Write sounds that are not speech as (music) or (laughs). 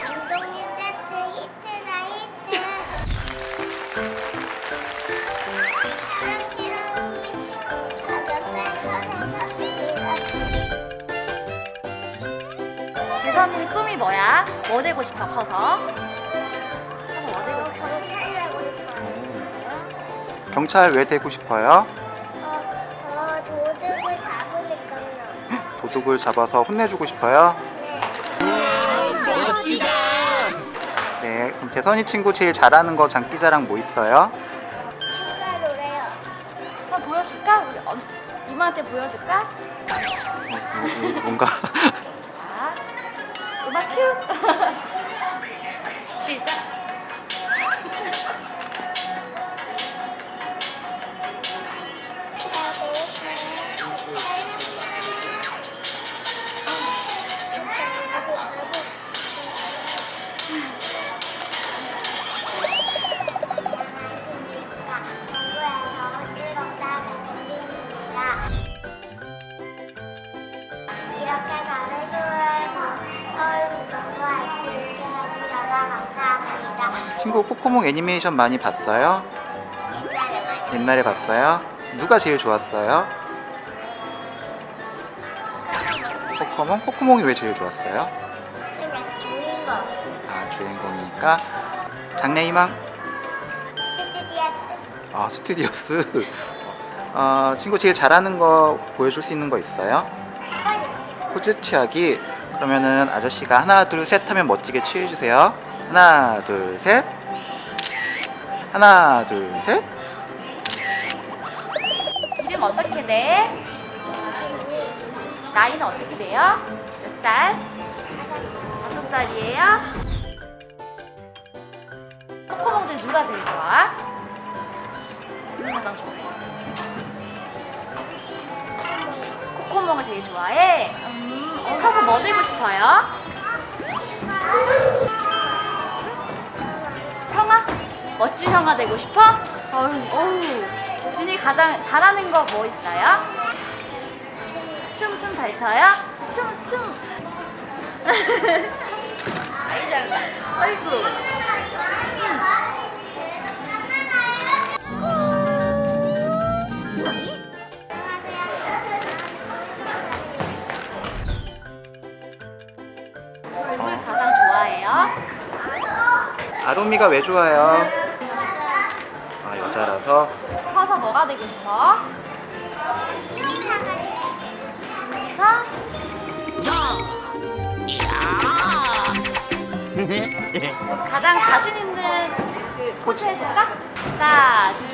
감독님 차트 히트다 히트. 대선이 꿈이 뭐야? 뭐 되고 싶어 커서? 어, 경찰 왜 되고 싶어요? 어, 어, 도둑을 잡으니까요. (gasps) 도둑을 잡아서 혼내주고 싶어요? 네, 그럼 대선이 친구 제일 잘하는 거 장기자랑 뭐 있어요? 노래요. 한번 보여줄까? 우리 엄, 이모한테 보여줄까? 어, 뭔가 자, 음악 큐! 친구 코코몽 애니메이션 많이 봤어요? 옛날에 봤어요? 누가 제일 좋았어요? 코코몽? 코코몽이 왜 제일 좋았어요? 주인공 아 주인공이니까 장래희망 스튜디오스 아 스튜디오스 어, 친구 제일 잘하는 거 보여줄 수 있는 거 있어요? 포즈 취하기 그러면은 아저씨가 하나 둘 셋 하면 멋지게 취해주세요 하나 둘 셋 하나 둘셋 이름 어떻게 돼? 나이는 어떻게 돼요? 몇 살? 다섯 살이에요? 코코몽들 누가 제일 좋아? 누가 가장 좋아해? 코코몽을 제일 좋아해? 음, 어, 커서 뭐 되고 싶어요? 멋진 형아 되고 싶어? 어휴, 어휴. 준이 가장 잘하는 거 뭐 있어요? 춤, 춤 잘 춰요? 춤, 춤. (laughs) 아이, 잘한다. 아이고. 누굴 가장 좋아해요? 아로미가 왜 좋아요? 아 여자라서 커서 뭐가 되고 싶어? 의사? (laughs) 가장 자신 있는 그 포즈 해볼까? 하나, 둘,